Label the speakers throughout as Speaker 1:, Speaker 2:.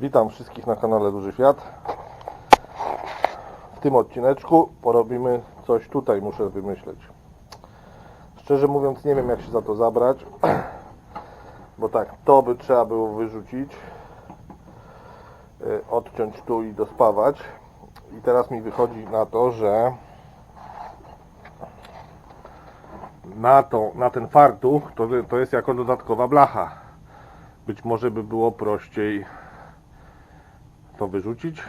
Speaker 1: Witam wszystkich na kanale Duży Świat. W tym odcineczku porobimy coś tutaj, muszę wymyśleć. Szczerze mówiąc nie wiem jak się za to zabrać. Bo tak, to by trzeba było wyrzucić. y, Odciąć tu i dospawać. I teraz mi wychodzi na to, że na, to, na ten fartuch to, to jest jako dodatkowa blacha. Być może by było prościej to wyrzucić.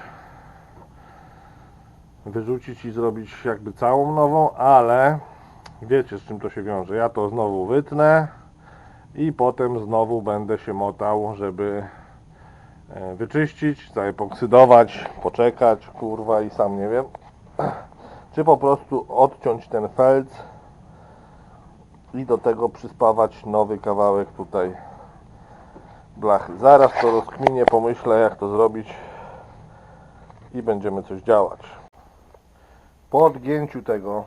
Speaker 1: Wyrzucić i zrobić jakby całą nową, ale wiecie z czym to się wiąże. Ja to znowu wytnę i potem znowu będę się motał, żeby e, wyczyścić, zaepoksydować, poczekać, kurwa i sam nie wiem. Czy po prostu odciąć ten felc i do tego przyspawać nowy kawałek tutaj blachy. Zaraz to rozkminię, pomyślę jak to zrobić i będziemy coś działać. Po odgięciu tego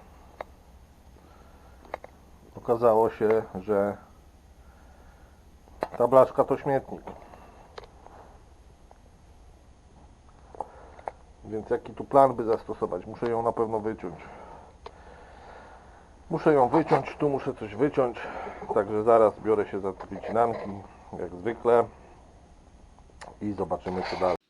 Speaker 1: okazało się, że ta blaszka to śmietnik. Więc jaki tu plan by zastosować? Muszę ją na pewno wyciąć. Muszę ją wyciąć, tu muszę coś wyciąć. Także zaraz biorę się za wycinanki, jak zwykle. I zobaczymy co dalej.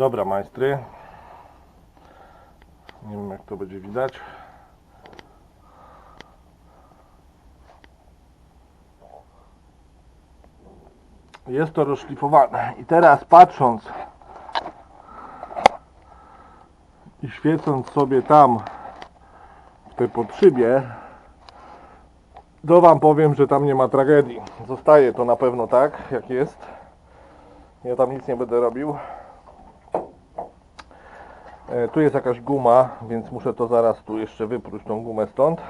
Speaker 1: Dobra, majstry. Nie wiem jak to będzie widać. Jest to rozszlifowane. I teraz patrząc i świecąc sobie tam w tej podszybie, to Wam powiem, że tam nie ma tragedii. Zostaje to na pewno tak, jak jest. Ja tam nic nie będę robił. E, Tu jest jakaś guma, więc muszę to zaraz tu jeszcze wypróć tą gumę stąd.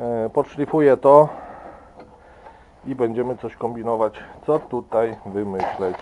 Speaker 1: E, Podszlifuję to i będziemy coś kombinować, co tutaj wymyśleć.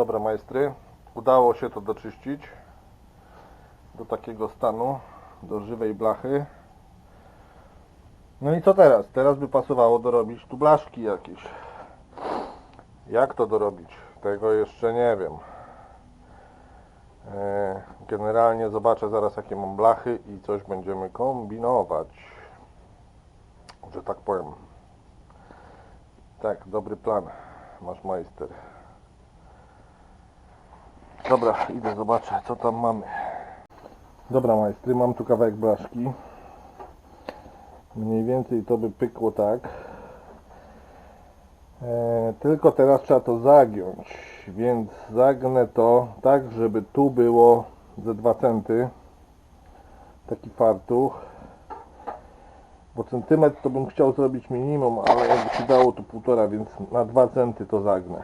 Speaker 1: Dobra majstry, udało się to doczyścić do takiego stanu, do żywej blachy. No i co teraz? Teraz by pasowało dorobić tu blaszki jakieś. Jak to dorobić? Tego jeszcze nie wiem. E, Generalnie zobaczę zaraz jakie mam blachy i coś będziemy kombinować. Że tak powiem. Tak, dobry plan. Masz majster. Dobra, idę zobaczę co tam mamy. Dobra majstry, mam tu kawałek blaszki. Mniej więcej to by pykło tak. E, tylko teraz trzeba to zagiąć, więc zagnę to tak, żeby tu było ze 2 centy. Taki fartuch. Bo centymetr to bym chciał zrobić minimum, ale jakby się dało to półtora, więc na 2 centy to zagnę.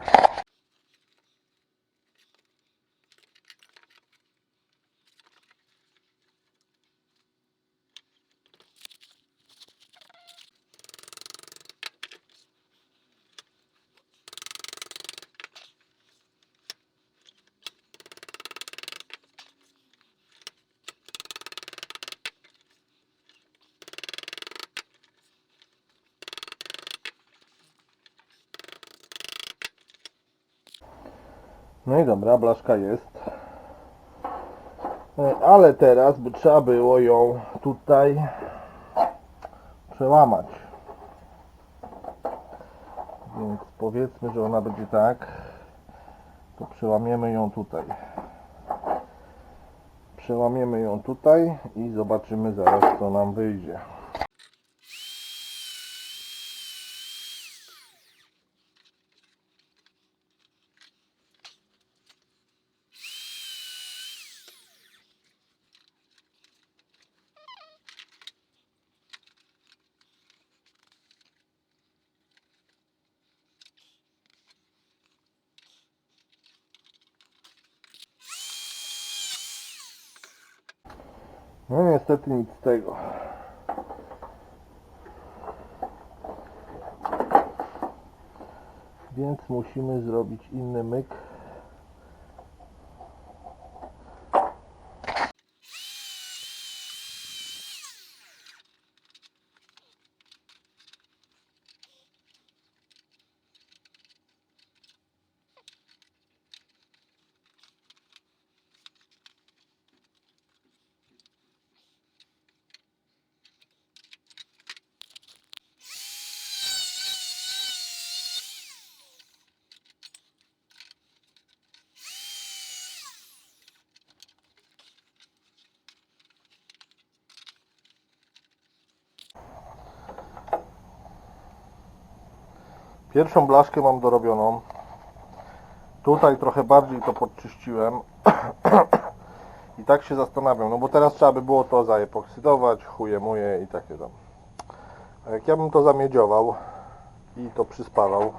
Speaker 1: No i dobra, blaszka jest. E, Ale teraz by trzeba było ją tutaj przełamać. Więc powiedzmy, że ona będzie tak. To przełamiemy ją tutaj. Przełamiemy ją tutaj i zobaczymy zaraz co nam wyjdzie. No niestety nic z tego. Więc musimy zrobić inny myk. Pierwszą blaszkę mam dorobioną. Tutaj trochę bardziej to podczyściłem. I tak się zastanawiam, no bo teraz trzeba by było to zaepoksydować, chuje muje i takie tam. A jak ja bym to zamiedziował i to przyspawał,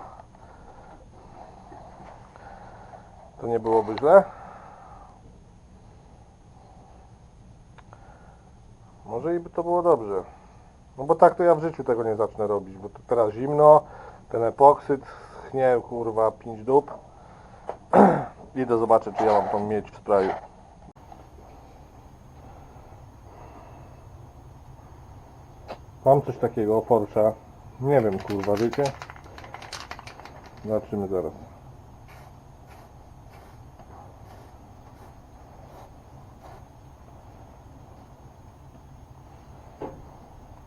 Speaker 1: to nie byłoby źle. Może i by to było dobrze. No bo tak to ja w życiu tego nie zacznę robić, bo teraz zimno, ten epoksyd schnie kurwa 5 dup. Idę zobaczyć czy ja mam tą miedź w sprayu. Mam coś takiego, Porsche. Nie wiem kurwa, wiecie? Zobaczymy zaraz.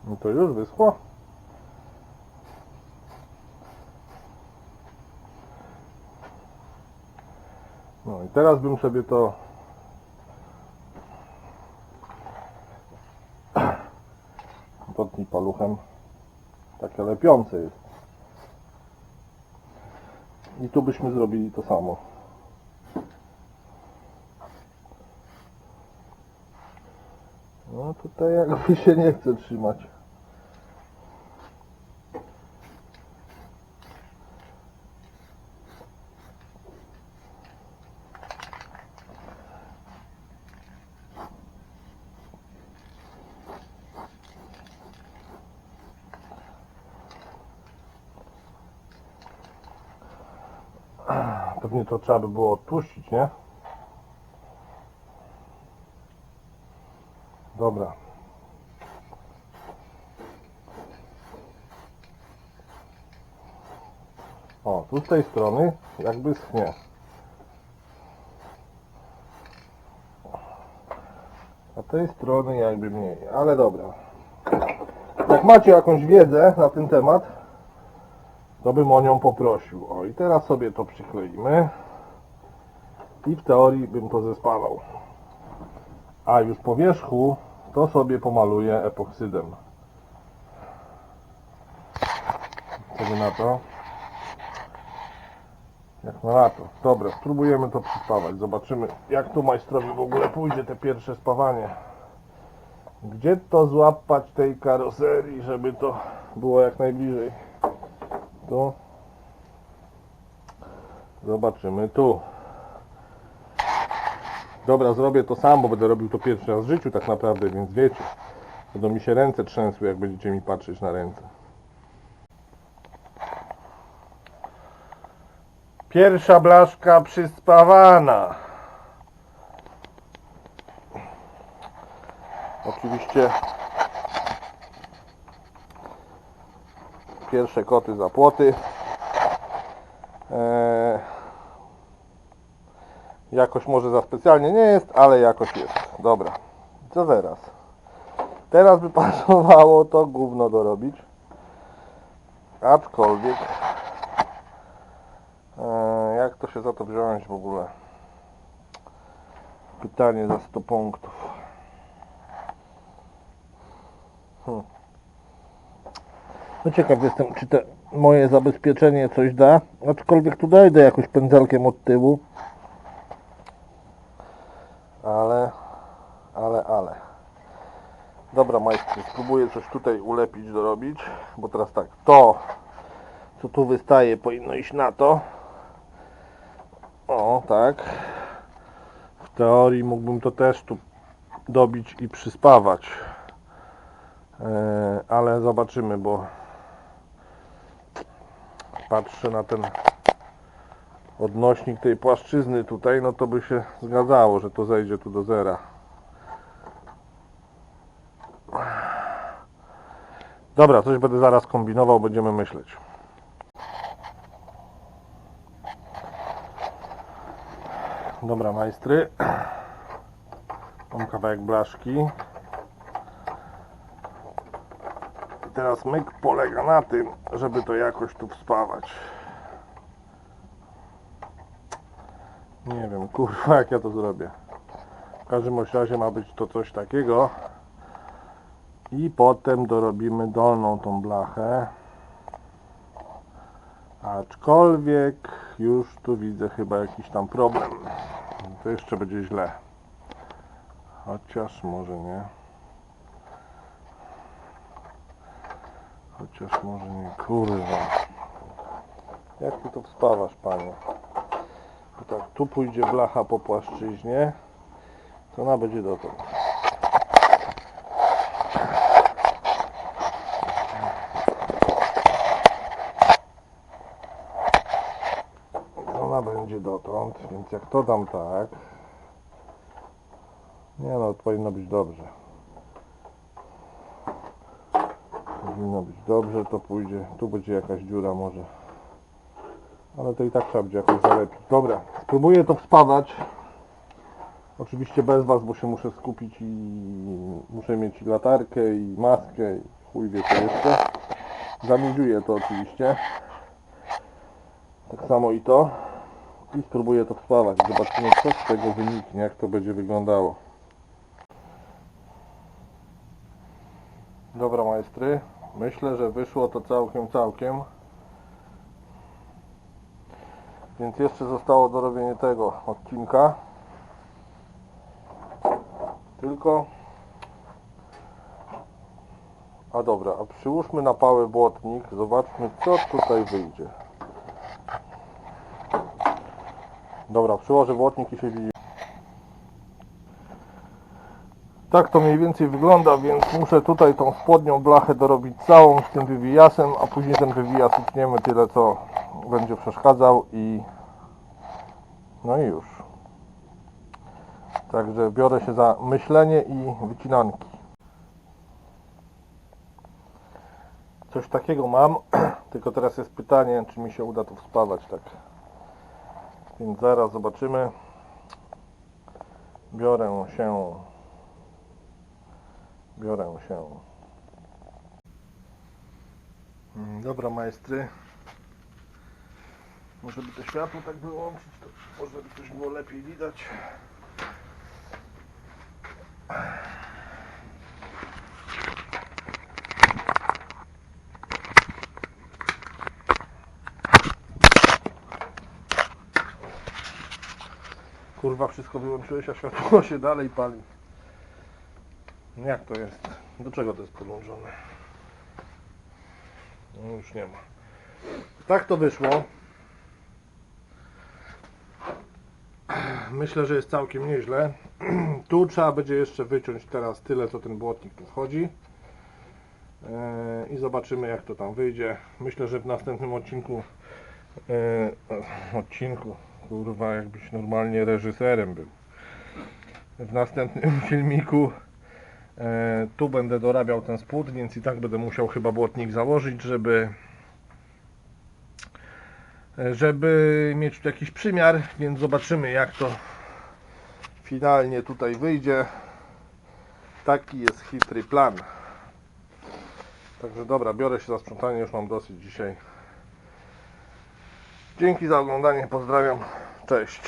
Speaker 1: No to już wyschło. Teraz bym sobie to dotknij paluchem. Takie lepiące jest. I tu byśmy zrobili to samo. No tutaj jakby się nie chce trzymać. Pewnie to trzeba by było odpuścić, nie? Dobra. O, tu z tej strony jakby schnie. A tej strony jakby mniej, ale dobra. Jak macie jakąś wiedzę na ten temat, to bym o nią poprosił. O, i teraz sobie to przykleimy. I w teorii bym to zespawał. A już po wierzchu to sobie pomaluję epoksydem. Co na to? Jak na lato. Dobra, spróbujemy to przyspawać. Zobaczymy, jak tu majstrowi w ogóle pójdzie te pierwsze spawanie. Gdzie to złapać tej karoserii, żeby to było jak najbliżej? Tu. Zobaczymy tu. Dobra, zrobię to sam, bo będę robił to pierwszy raz w życiu tak naprawdę, więc wiecie. Będą mi się ręce trzęsły, jak będziecie mi patrzeć na ręce. Pierwsza blaszka przyspawana. Oczywiście pierwsze koty za płoty. Eee, jakoś może za specjalnie nie jest, ale jakoś jest. Dobra, co teraz? Teraz by pasowało to gówno dorobić. Aczkolwiek eee, jak to się za to wziąć w ogóle? Pytanie za 100 punktów. No ciekaw jestem, czy te moje zabezpieczenie coś da. Aczkolwiek tu dojdę jakoś pędzelkiem od tyłu. Ale, ale, ale. Dobra, majstry, spróbuję coś tutaj ulepić, dorobić. Bo teraz tak, to, co tu wystaje, powinno iść na to. O, tak. W teorii mógłbym to też tu dobić i przyspawać. E, ale zobaczymy, bo patrzę na ten odnośnik tej płaszczyzny tutaj, no to by się zgadzało, że to zejdzie tu do zera. Dobra, coś będę zaraz kombinował, będziemy myśleć. Dobra, majstry. Mam kawałek blaszki. Teraz myk polega na tym, żeby to jakoś tu wspawać. Nie wiem, kurwa, jak ja to zrobię. W każdym razie ma być to coś takiego. I potem dorobimy dolną tą blachę. Aczkolwiek już tu widzę chyba jakiś tam problem. To jeszcze będzie źle. Chociaż może nie. Chociaż może nie, kurwa. Jak ty to wspawasz, panie? To tak, tu pójdzie blacha po płaszczyźnie, to ona będzie dotąd. Ona będzie dotąd, więc jak to dam tak, nie no, powinno być dobrze. Dobrze, to pójdzie. Tu będzie jakaś dziura może. Ale to i tak trzeba będzie jakoś zalepić. Dobra, spróbuję to wspawać. Oczywiście bez Was, bo się muszę skupić i muszę mieć i latarkę, i maskę, i chuj wie co jeszcze. Zamidziuję to oczywiście. Tak samo i to. I spróbuję to wspawać. Zobaczymy co z tego wyniknie, jak to będzie wyglądało. Dobra majstry, myślę, że wyszło to całkiem, całkiem. Więc jeszcze zostało dorobienie tego odcinka. Tylko... A dobra, a przyłóżmy na pałę błotnik, zobaczmy co tutaj wyjdzie. Dobra, przyłożę błotnik i się widzi. Tak to mniej więcej wygląda, więc muszę tutaj tą spodnią blachę dorobić całą z tym wywijasem, a później ten wywijas utniemy tyle co będzie przeszkadzał i No i już. Także biorę się za myślenie i wycinanki. Coś takiego mam, tylko teraz jest pytanie, czy mi się uda to wspawać tak. Więc zaraz zobaczymy. Biorę się. Biorę się. Mm, Dobra, majstry. Może by to światło tak wyłączyć, to może by coś było lepiej widać. Kurwa, wszystko wyłączyłeś, a światło się dalej pali. Jak to jest? Do czego to jest podłączone? No już nie ma. Tak to wyszło. Myślę, że jest całkiem nieźle. Tu trzeba będzie jeszcze wyciąć teraz tyle, co ten błotnik tu wchodzi. Eee, I zobaczymy, jak to tam wyjdzie. Myślę, że w następnym odcinku eee, odcinku, kurwa, jakbyś normalnie reżyserem był. W następnym filmiku e, tu będę dorabiał ten spód, więc i tak będę musiał chyba błotnik założyć, żeby e, żeby mieć tu jakiś przymiar, więc zobaczymy jak to finalnie tutaj wyjdzie. Taki jest chytry plan. Także dobra, biorę się za sprzątanie, już mam dosyć dzisiaj. Dzięki za oglądanie, pozdrawiam, cześć.